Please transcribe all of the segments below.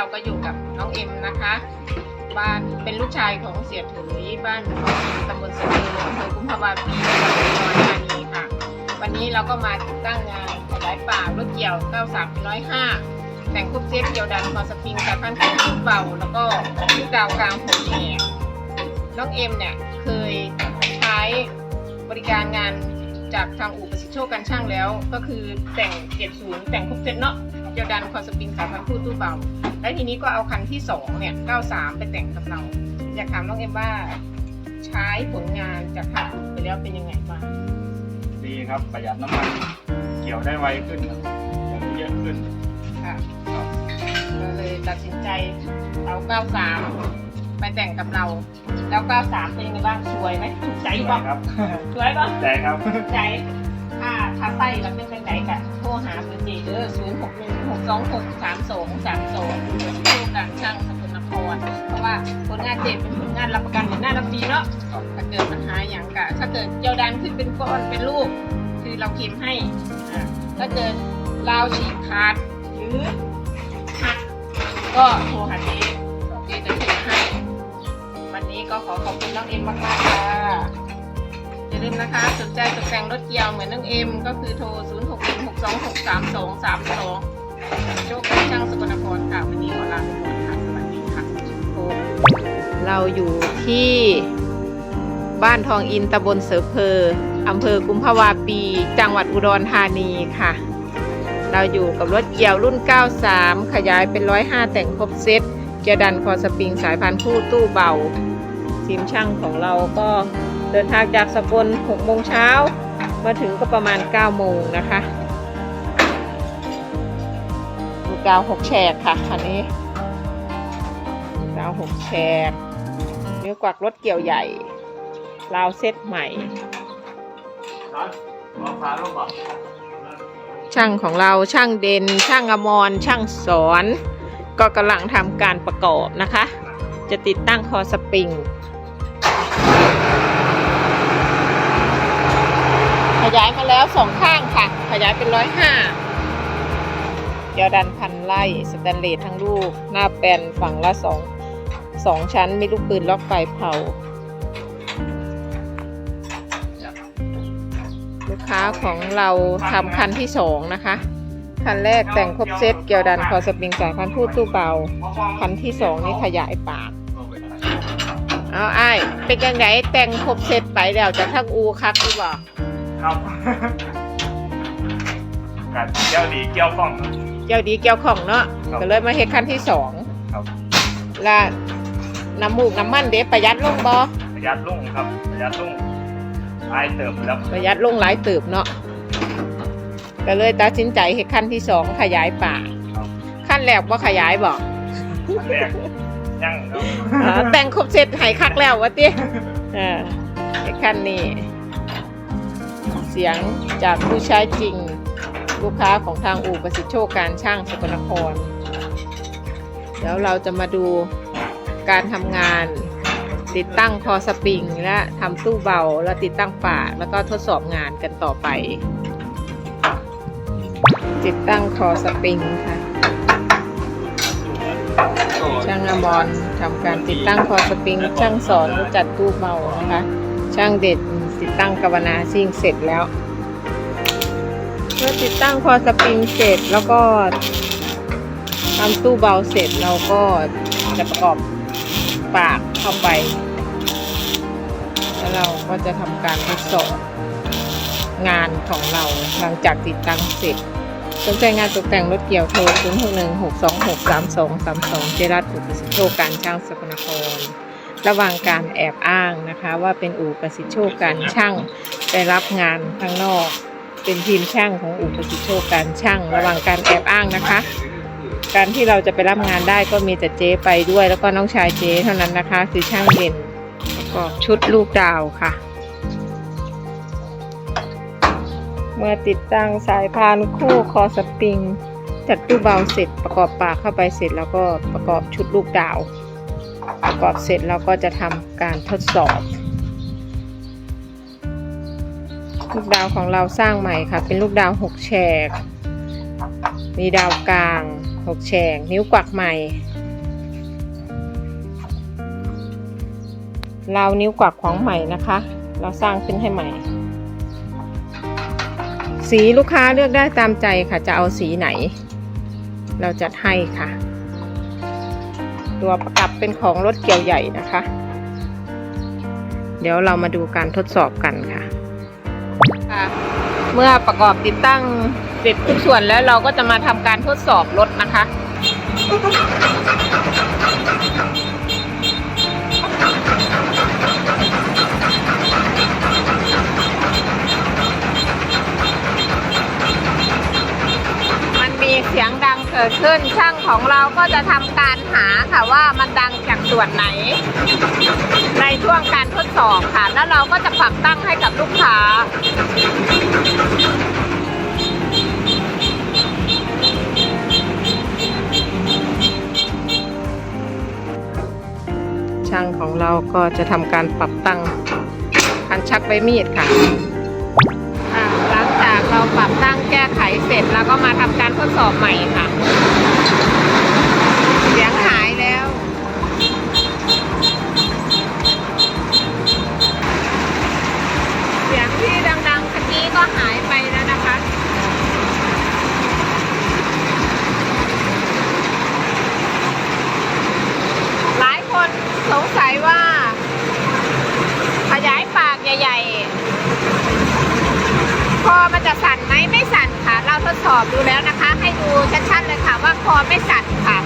เราก็อยู่กับน้องเอ็มนะคะ บ้านเป็นลูกชายของเสียถุยบ้านตำบลสะเดืออำเภอกุมภาวาปีจังหวัดอุดรธานีค่ะ วันนี้เราก็มาติดตั้งงานขยายป่ารถเกี่ยว 9305 แต่งคุบเซตเกี่ยวดันคอสปริงสายพันธุ์ของลูกเบาแล้วก็ลูกดาวกลางหัวแหกน้องเอ็มเนี่ยเคยใช้บริการงานจากทางอู่ประสิทธิโชคการช่างแล้ว ก็คือแต่งเกียรศูนย์แต่งคุบเซตเนาะ ยวดันคอสปริงสายพันธุ์คู่ตู้เบา แล้วทีนี้ก็เอาคันที่สองเนี่ย93ไปแต่งกับเราอยากถามน้องเอ็มว่าใช้ผลงานจากทางอู่ไปแล้วเป็นยังไงบ้างดีครับประหยัดน้ำมันเกี่ยวได้ไวขึ้นครับอย่างเยอะขึ้นค่ะก็เลยตัดสินใจเอา93ไปแต่งกับเรา แล้ว93เป็นยังไงบ้างสวยไหมถูกใจป่ะครับสวยป่ะใจครับใจ ถ้าถ้าไส้แล้วเป็นเป็นไหนกันโทรหาเบอร์เจเดอร์0 6 1 6 2 6 3 2 3 2ดูการช่างสกลนครเพราะว่าผลงานเจเป็นผลงานรับประกันเป็นหน้ารับปีเนาะถ้าเกิดปัญหาอย่างกะถ้าเกิดเจียวดันขึ้นเป็นก้อนเป็นลูก คือเราเค็มให้ถ้าเกิดราวฉีกขาดหรือหักก็โทรหาเจ๊เจ๊จะเช็คให้ วันนี้ก็ขอขอบคุณน้องเอ็มมากๆค่ะ มนะคะ สนใจตกแต่งรถเกียวเหมือนน้องเอ็ม ก็คือโทร 0 6 1 6 2 6 3 2 3 2 โชคดีช่างสกลนครค่ะ วันนี้ขอลาไปก่อนค่ะ สวัสดีค่ะเราอยู่ที่บ้านทองอินตำบลเสือเพออำเภอกุมภาวาปี จังหวัดอุดรธานีค่ะ เราอยู่กับรถเกี่ยวรุ่น 93 ขยายเป็น 105 แต่งครบเซตเกียร์ดันคอสปริงสายพันธุ์คู่ตู้เบาทีมช่างของเราก็ เดินทางจากสกล6โมงเช้ามาถึงก็ประมาณ 9 โมงนะคะดูกาว6แฉกค่ะคันนี้ราวหกแฉกเนิ้วกวักรถเกี่ยวใหญ่ราวเซตใหม่ช่างของเราช่างเด่นช่างอมรช่างสอน ก็กำลังทำการประกอบนะคะ จะติดตั้งคอสปริงายมาแล้วสองข้างค่ะ ขยายเป็นร้อยห้าเกียวดันพันไล่สแตนเลสทั้งลูก หน้าแปนฝั่งละสองสองชั้นมีลูกปืนล็อกไฟเผา ลูกค้าของเราทำคันที่สองนะคะ คันแรกแต่งครบเซตเกียวดันคอสปริงสายพันพูดตู้เบา คันที่สองนี่ขยายปากเอาไอ้เป็นยังไงแต่งครบเซตไปแล้วจะทั้งอูคักหรือเปล่า ครับการเกี่ยวดีเกี่ยวฟ้องเกี่ยวดีเกี่ยวของเนาะครับ ก็เลยมาเฮ็ดคันที่สองครับและน้ำมูกน้ำมันเด็ประหยัดลงบ่ประหยัดลุ่งครับประหยัดลุ่งลายเติมแล้วประหยัดลงหลายตืบเนาะก็เลยตัดสินใจเฮ็ดขั้นที่สองขยายป่าครับขั้นแรกว่าขยายบอกอันแรกยังครับอ๋อแต่งครบเสร็จใหายคักแล้ววะติเออเฮ็ดขั้นนี้ เสียงจากผู้ใช้จริง ลูกค้าของทางอู่ประสิทธิโชคการช่างสกลนคร เดี๋ยวเราจะมาดูการทำงาน ติดตั้งคอสปริง และทำตู้เบาแล้วติดตั้งฝาแล้วก็ทดสอบงานกันต่อไป ติดตั้งคอสปริงค่ะช่างอมรทำการติดตั้งคอสปริง ช่างสอนจัดตู้เบานะคะ ช่างเด็ด ติดตั้งกาวนาซิ่งเสร็จแล้ว เมื่อติดตั้งคอสปริงเสร็จแล้วก็ทำตู้เบาเสร็จเราก็จะประกอบปากเข้าไป แล้วเราก็จะทำการทดสอบงานของเราหลังจากติดตั้งเสร็จสนใจงานตกแต่งรถเกี่ยวโทร 0 6 1 6 2 6 3 2 3 2 เจรัตอุปสิทธิโชการช่างสกลนคร ระวังการแอบอ้างนะคะ ว่าเป็นอู่ประสิทธิโชคการช่างไปรับงานข้างนอก เป็นทีมช่างของอู่ประสิทธิโชคการช่าง ระวังการแอบอ้างนะคะ การที่เราจะไปรับงานได้ก็มีแต่เจ๊ไปด้วย แล้วก็น้องชายเจ๊เท่านั้นนะคะ คือช่างเด่นประกอบชุดลูกดาวค่ะ เมื่อติดตั้งสายพานคู่คอสปริง จัดตู้เบาเสร็จประกอบปากเข้าไปเสร็จแล้วก็ประกอบชุดลูกดาว ประกอบเสร็จเราก็จะทำการทดสอบลูกดาวของเราสร้างใหม่ค่ะ เป็นลูกดาวหกแฉก มีดาวกลางหกแฉก นิ้วกวักใหม่ เรานิ้วกวักของใหม่นะคะ เราสร้างขึ้นให้ใหม่ สีลูกค้าเลือกได้ตามใจค่ะ จะเอาสีไหน เราจัดให้ค่ะ ตัวประกับเป็นของรถเกี่ยวใหญ่นะคะ เดี๋ยวเรามาดูการทดสอบกันค่ะค่ะ เมื่อประกอบติดตั้งเสร็จทุกส่วนแล้วเราก็จะมาทำการทดสอบรถนะคะ กิดขึ้นช่างของเราก็จะทำการหาค่ะว่ามันดังจากส่วนไหน ในช่วงการทดสอบค่ะ แล้วเราก็จะปรับตั้งให้กับลูกค้าช่างของเราก็จะทำการปรับตั้งคันชักใบมีดค่ะ ปรับตั้งแก้ไขเสร็จแล้วก็มาทำการทดสอบใหม่ค่ะ เสียงหายแล้ว เสียงที่ดังๆคันนี้ก็หายไปแล้วนะคะ หลายคนสงสัยว่า ขยายปากใหญ่ๆ คอมันจะ สั่นค่ะ เราทดสอบดูแล้วนะคะ ให้ดูชัดๆเลยค่ะ ว่าคอไม่สั่นค่ะ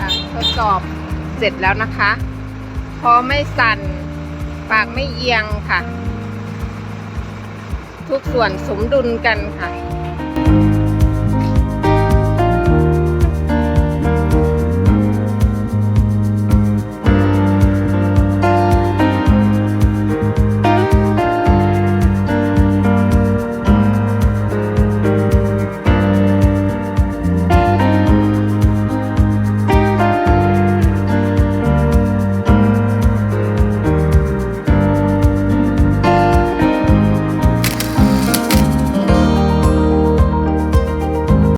อะทดสอบ เสร็จแล้วนะคะ พอไม่สั่น ปากไม่เอียงค่ะ ทุกส่วนสมดุลกันค่ะ